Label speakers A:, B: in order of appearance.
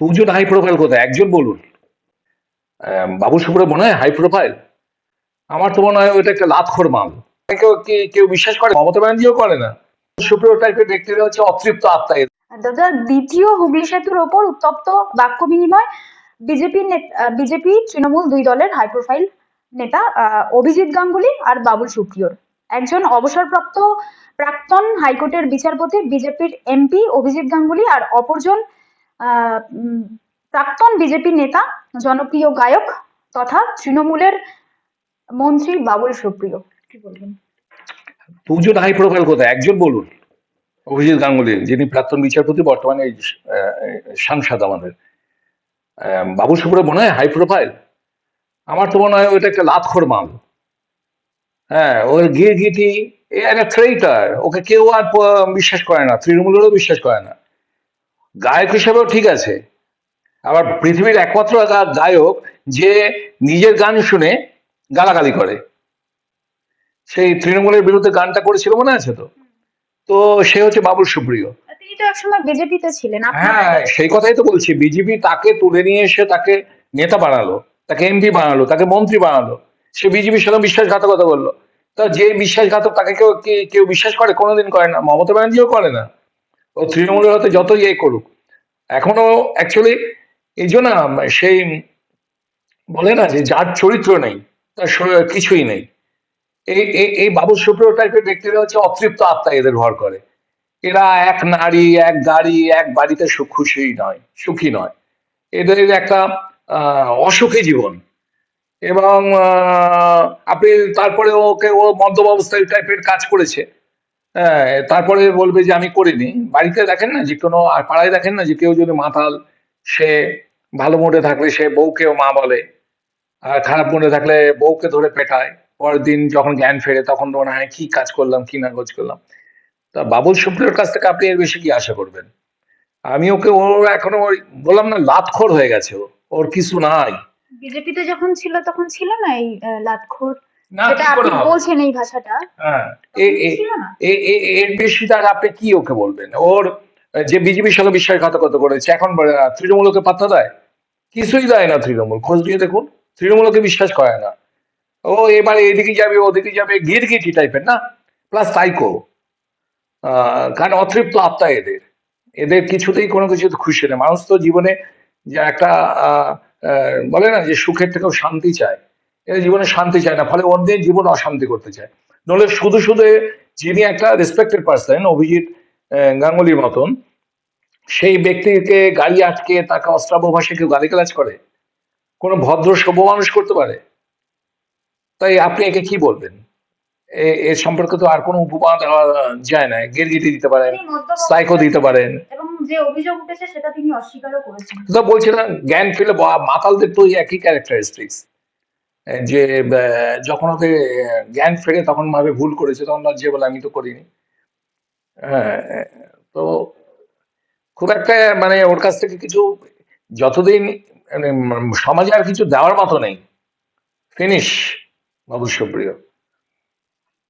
A: দুজন high profile কোথায়? একজন বলুন। বাবু সুব্রত, মনে হয় হাই প্রোফাইল আমার তো মনে হয় ওইটা একটা লাতখোর মাল। কেউ কেউ বিশ্বাস করে? মমতা ব্যানার্জিও করে না। সুপ্রিয় টাইপের ব্যক্তিরা হচ্ছে অতৃপ্ত আত্মা
B: দাদা, দ্বিতীয় হুগলি সেতুর ওপর উত্তপ্ত বাক্য বিনিময় বিজেপি বিজেপি তৃণমূল দুই দলের হাই প্রোফাইল নেতা অভিজিৎ গাঙ্গুলি আর বাবুল সুপ্রিয়র। একজন অবসরপ্রাপ্ত প্রাক্তন হাইকোর্টের বিচারপতি, বিজেপির এমপি অভিজিৎ গাঙ্গুলি আর অপরজন প্রাক্তন বিজেপি নেতা, জনপ্রিয় গায়ক তথা তৃণমূলের মন্ত্রী বাবুল সুপ্রিয়। কি বলবেন?
A: দুজন হাই প্রোফাইল কোথায়? একজন বলুন। অভিজিৎ গাঙ্গুলি, যিনি প্রাক্তন বিচারপতি, বর্তমানে সাংসদ আমাদের। বাবু সুব্রত মনে হয় হাই প্রোফাইল আমার তো মনে হয় ওইটা একটা লাতখোর মাল। হ্যাঁ ওর গিয়ে গিটি একটা ট্রেইটার ওকে কেউ আর বিশ্বাস করে না, তৃণমূলেরও বিশ্বাস করে না। গায়ক হিসেবেও ঠিক আছে। আবার পৃথিবীর একমাত্র গায়ক যে নিজের গান শুনে গালাগালি করে। সেই তৃণমূলের বিরুদ্ধে গানটা করেছিল মনে আছে তো? তো সে হচ্ছে বাবুল সুপ্রিয়।
B: বিজেপিতে ছিলেন
A: হ্যাঁ সেই কথাই তো বলছি। বিজেপি তাকে তুলে নিয়ে এসে তাকে নেতা বানালো তাকে এমপি বানালো তাকে মন্ত্রী বানালো। সে বিজেপির সঙ্গে বিশ্বাসঘাতকতা বলল। তা যে বিশ্বাসঘাতক তাকে কেউ কেউ বিশ্বাস করে কোনোদিন করে না। মমতা ব্যানার্জিও করে না। ও তৃণমূলের হতে যতই ইয়ে করুক। এখনও অ্যাকচুয়ালি এই জন্য সেই বলে না যে যার চরিত্র নেই, তার কিছুই নেই। এই এই বাবু সুপ্রিয় টাইপের ব্যক্তিরা হচ্ছে অতৃপ্ত আত্মা এদের ঘর করে। এরা এক নারী, এক গাড়ি, এক বাড়িতে সুখ খুশি নয়, সুখী নয়। এদের একটা অসুখী জীবন। এবং আপনি তারপরে ওকে ও মদ্যপ অবস্থায় টাইপের কাজ করেছে। তারপরে বলবে যে আমি করিনি। বাড়িতে দেখেন না যে কোনো, আর পাড়ায় দেখেন না যে কেউ যদি মাতাল, সে ভালো মুডে থাকলে সে বউকেও মা বলে। আর খারাপ মনে থাকলে বউকে ধরে পেটায়। পরের দিন যখন জ্ঞান ফেরে তখন মনে হয়, কি কাজ করলাম, কি না কাজ করলাম? তা বাবুল সুপ্রিয়র কাছ থেকে আপনি এর বেশি কি আশা করবেন? আমি ওকে, ও এখনও বললাম না, লাতখোর হয়ে গেছে ওর কিছু নাই।
B: বিজেপিতে যখন ছিল, তখন ছিল না এই
A: না
B: যেটা আপনি বলছেন এই ভাষাটা?
A: হ্যাঁ।
B: তখন
A: এ- এ-
B: ছিল না?
A: এ- এ- এর বেশি তার আপনি কি ওকে বলবেন? ওর যে বিজেপির সঙ্গে বিশ্বাসঘাতকতা করেছে এখন আহ, তৃণমূল ওকে পাত্তা দেয়? কিছুই দেয় না তৃণমূল। খোঁজ নিয়ে দেখুন তৃণমূল ওকে বিশ্বাস করে না। ও এবারে এদিকে যাবে ওদিকে যাবে গিরগিটি টাইপের না? প্লাস সাইকো কারণ অতৃপ্ত আত্মা এদের। এদের কিছুতেই কোনো কিছু খুশি নেই মানুষ তো জীবনে যে একটা আহ, আহ, বলে না যে সুখের থেকেও শান্তি চায়। এদের জীবনে শান্তি চায় না ফলে অন্যের জীবন অশান্তি করতে চায়। নলে শুধু শুধু যিনি একটা রেসপেক্টেড পার্সন অভিজিৎ গাঙ্গুলির মতন সেই ব্যক্তিকে গাড়ি আটকে তাকে অস্ত্রাব্য ভাষায় কেউ গালিগালাজ করে? কোনো ভদ্র সভ্য মানুষ করতে পারে? তাই আপনি একে কি বলবেন? এ- এর সম্পর্কে তো আর কোনো উপমা দেওয়া যায় না গেরগিটি দিতে পারেন সাইকো দিতে পারেন।
B: যে অভিযোগ উঠেছে সেটা তিনি অস্বীকারও করেছেন।
A: তো বলছিলাম জ্ঞান ফেলে মাতালদের তো একই ক্যারেক্টারিস্টিক্স যে যখন ওকে জ্ঞান ফেরে তখন ভাবে ভুল করেছে, তখন লজ্জা বলে, আমি তো করিনি। হ্যাঁ তো খুব একটা মানে ওর কাছ থেকে কিছু যতদিন মানে সমাজে আর কিছু দেওয়ার মতো নেই। ফিনিশ বাবু সুপ্রিয়।